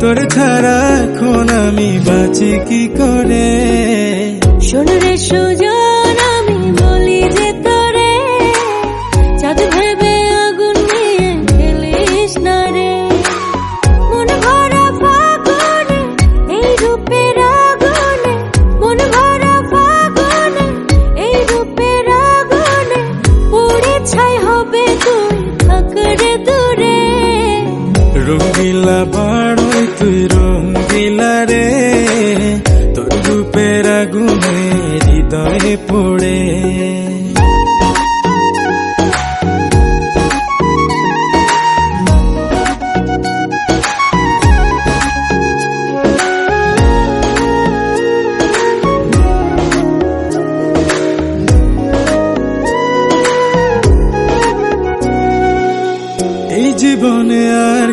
তোর ছাড়া এখন আমি বাঁচি কি করে? শোন রে আমি তুই রঙ্গিলা রে তোর রূপের আগুনে হৃদয়ে পড়ে।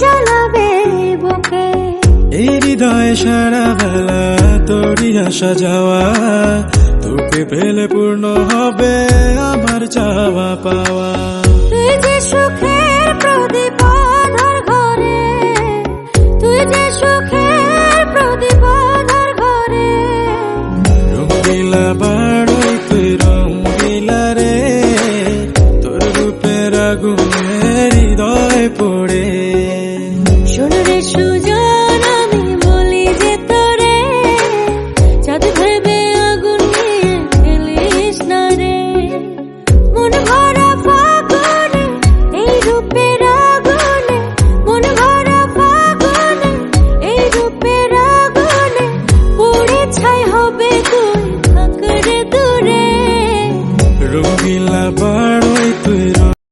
জ্বালাবে বুকে। এই হৃদয় সারা বেলা তোরই আসা যাওয়া, তোকে পেলে পূর্ণ হবে আমার চাওয়া পাওয়া 初见